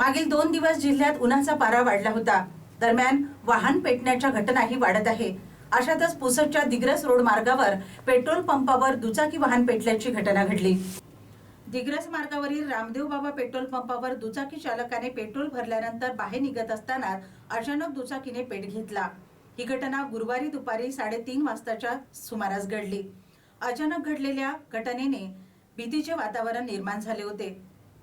मागील दोन दिवस जिल्ह्यात उन्हाचा पारा वाढला होता. दरम्यान वाहन पेटण्याच्या घटनाही वाढत आहे. अशातच पुसदच्या दिग्रस रोड मार्गावर पेट्रोल पंपावर दुचाकी वाहन पेटल्याची घटना घडली. दिग्रस मार्गावरील रामदेव बाबा पेट्रोल पंपावर दुचाकी चालकाने पेट्रोल भरल्यानंतर बाहेर निघत असताना अचानक दुचाकीने पेट घेतला. ही घटना गुरुवारी दुपारी साडेतीन वाजताच्या सुमारास घडली. अचानक घडलेल्या घटनेने भीतीचे वातावरण निर्माण झाले होते.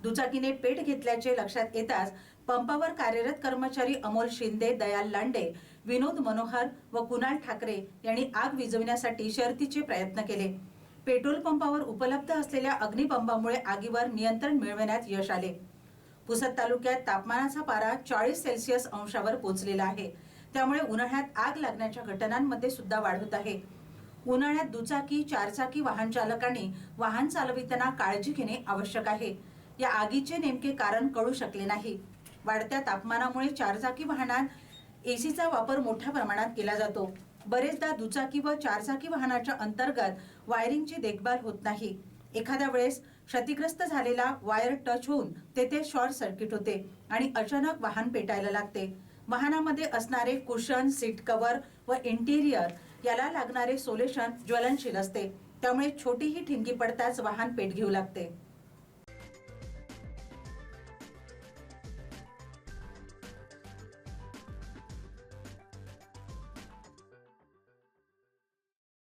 दुचाकीने पेट घेतल्याचे लक्षात येताच पंपावर कार्यरत कर्मचारी अमोल शिंदे दयाल लांडे विनोद मनोहर व कुणाल ठाकरे यांनी आग विझविण्यासाठी शर्थीचे प्रयत्न केले. पेट्रोल पंपावर उपलब्ध असलेल्या अग्निबंबामुळे आगीवर नियंत्रण मिळविण्यात यश आले. पुसद तालुक्यात तापमानाचा पारा चाळीस सेल्सिअस अंशावर पोहोचलेला आहे. त्यामुळे उन्हाळ्यात आग लागण्याच्या घटनांमध्ये सुद्धा वाढ होत आहे. उन्हाळ्यात दुचाकी चारचाकी वाहन चालकांनी वाहन चालविताना काळजी घेणे आवश्यक आहे. या आगीचे नेमके कारण कळू शकले नाही. वाढत्या तापमानामुळे चारचाकी वाहनात एसीचा वापर मोठ्या प्रमाणात केला जातो. बरेचदा दुचाकी व चारचाकी वाहनाच्या अंतर्गत वायरिंगची देखभाल होत नाही. एखाद्या वेळेस क्षतिग्रस्त झालेला वायर टच होऊन तेथे शॉर्ट सर्किट होते आणि अचानक वाहन पेटायला लागते. वाहनामध्ये असणारे कुशन सीट कव्हर व इंटिरियर याला लागणारे सोल्युशन ज्वलनशील असते. त्यामुळे छोटीही ठिणगी पडताच वाहन पेट घेऊ लागते.